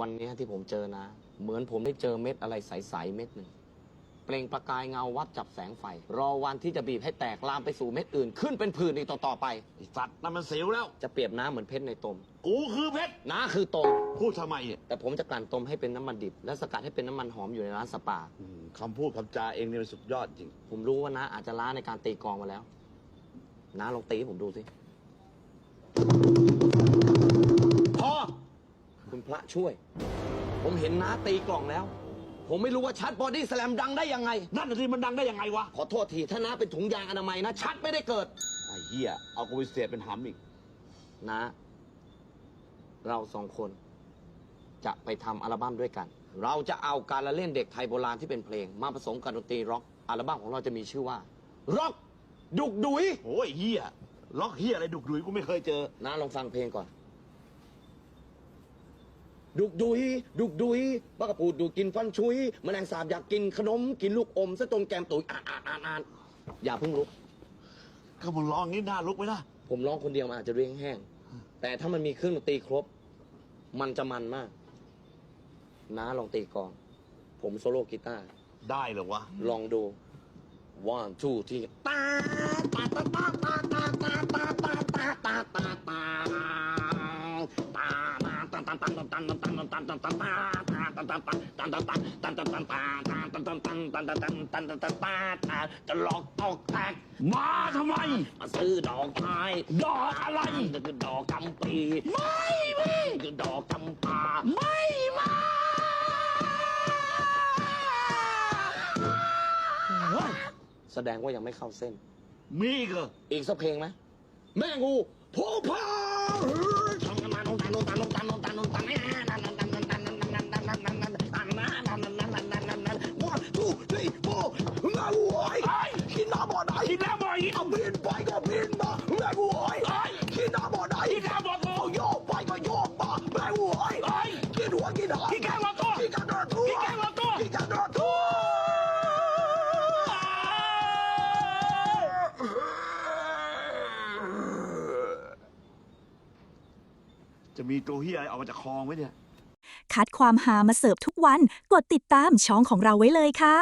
วันนี้ที่ผมเจอนะ เหมือนผมได้เจอเม็ดอะไรใสๆเม็ดหนึ่งเปล่งประกายเงาวัดจับแสงไฟ รอวันที่จะบีบให้แตกลามไปสู่เม็ดอื่น ขึ้นเป็นผื่นอีกต่อไปสัตว์น้ำมันเสียวแล้ว จะเปรียบน้ำเหมือนเพชรในตมกูคือเพชรน้าคือตมพูดทำไมเนี่ยแต่ผมจะกลั่นตมให้เป็นน้ำมันดิบ และสกัดให้เป็นน้ำมันหอมอยู่ในร้านสปา อืมคำพูดคำจาเองเนี่ยมันสุดยอดจริง ผมรู้ว่าน้าอาจจะล้าในการตีกองมาแล้วน้าลองตีให้ผมดูสิุณพระช่วย ผมเห็นน้าตีกล่องแล้ว ผมไม่รู้ว่าชัดบอดี้สแลมดังได้ยังไง นั่นสิมันดังได้ยังไงวะ ขอโทษทีถ้าน้าเป็นถุงยางอนามัยนะ ชัดไม่ได้เกิดไอ้เหี้ยเอากูไปเสียเป็นหำอีกนะเราสองคน จะไปทำอัลบั้มด้วยกัน เราจะเอาการละเล่นเด็กไทยโบราณที่เป็นเพลง มาผสมกับดนตรีร็อกอัลบั้มของเราจะมีชื่อว่าร็อกดุกดุยโอ้ยเฮียร็อกเฮียอะไรดุกดุยกูไม่เคยเจอ นะลองฟังเพลงก่อน ดุกดุย ดุกดุยบ้ากระปูดดูกินฟันชุยแมลงสาบอยากกินขนมกินลูกอมซะจนแกมตุยอ่านอ่านอ่านอาอย่าพึ่งลุก ก็มึงร้องงี้น่าลุกไหมล่ะ ผมร้องคนเดียวมันอาจจะเรียงแห้ง แต่ถ้ามันมีเครื่องตีครบ มันจะมันมาก น้าลองตีกอง ผมโซโล่กีตาร์ ได้เหรอวะ ลองดู one two three ตาตาตาตาตาตาตาตาตาตาตา ตันตันตันตันตักมาทำไม มาซื้อดอกไม้ดอกอะไรดอกกำปีไม่ไม่ดอกกำปาไม่มาแสดงว่ายังไม่เข้าเส้น มีอีกเหรออีกสักเพลงไหมแม่งูโผล่ผ้า นกันโดนทั่วจะมีตัวเฮียอะไรออกมาจากคลองไหมเนี่ย คัดความหามาเสิร์ฟทุกวัน กดติดตามช่องของเราไว้เลยค่ะ